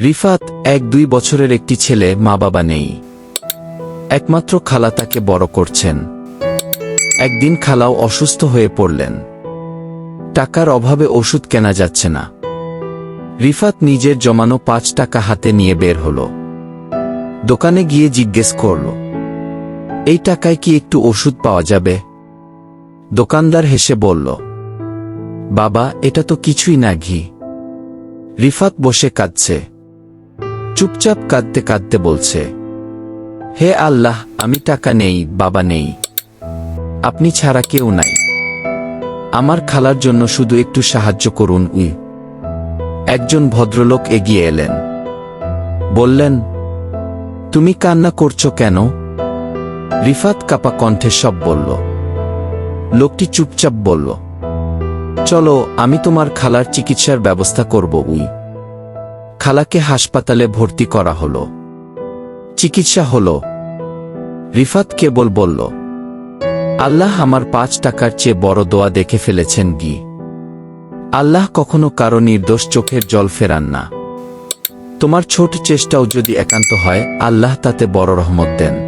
রিফাত এক দুই বছরের একটি ছেলে মা বাবা নেই। একমাত্র খালা তাকে বড় করছেন। একদিন খালাও অসুস্থ হয়ে পড়লেন। টাকার অভাবে ওষুধ কেনা যাচ্ছে না। রিফাত নিজের জমানো পাঁচ টাকা হাতে নিয়ে বের হল। দোকানে গিয়ে জিজ্ঞেস করল, এই টাকায় কি একটু ওষুধ পাওয়া যাবে? দোকানদার হেসে বলল, বাবা, এটা তো কিছুই না ঘি। রিফাত বসে কাঁদছে। চুপচাপ কাঁদতে কাঁদতে বলছে, হে আল্লাহ, আমি টাকা নেই, বাবা নেই। আপনি ছাড়া কেউ নাই। আমার খালার জন্য শুধু একটু সাহায্য করুন, উই। একজন ভদ্রলোক এগিয়ে এলেন। বললেন, তুমি কান্না করছ কেন? রিফাত কাপা কণ্ঠে সব বলল। লোকটি চুপচাপ বলল, চলো, আমি তোমার খালার চিকিৎসার ব্যবস্থা করব, উই। খালাকে হাসপাতালে ভর্তি করা হলো। চিকিৎসা হল। রিফাত কেবল বলল, আল্লাহ আমার পাঁচ টাকার চেয়ে বড় দোয়া দেখে ফেলেছেন গি আল্লাহ কখনো কারও নির্দোষ চোখের জল ফেরান না। তোমার ছোট চেষ্টাও যদি একান্ত হয়, আল্লাহ তাতে বড় রহমত দেন।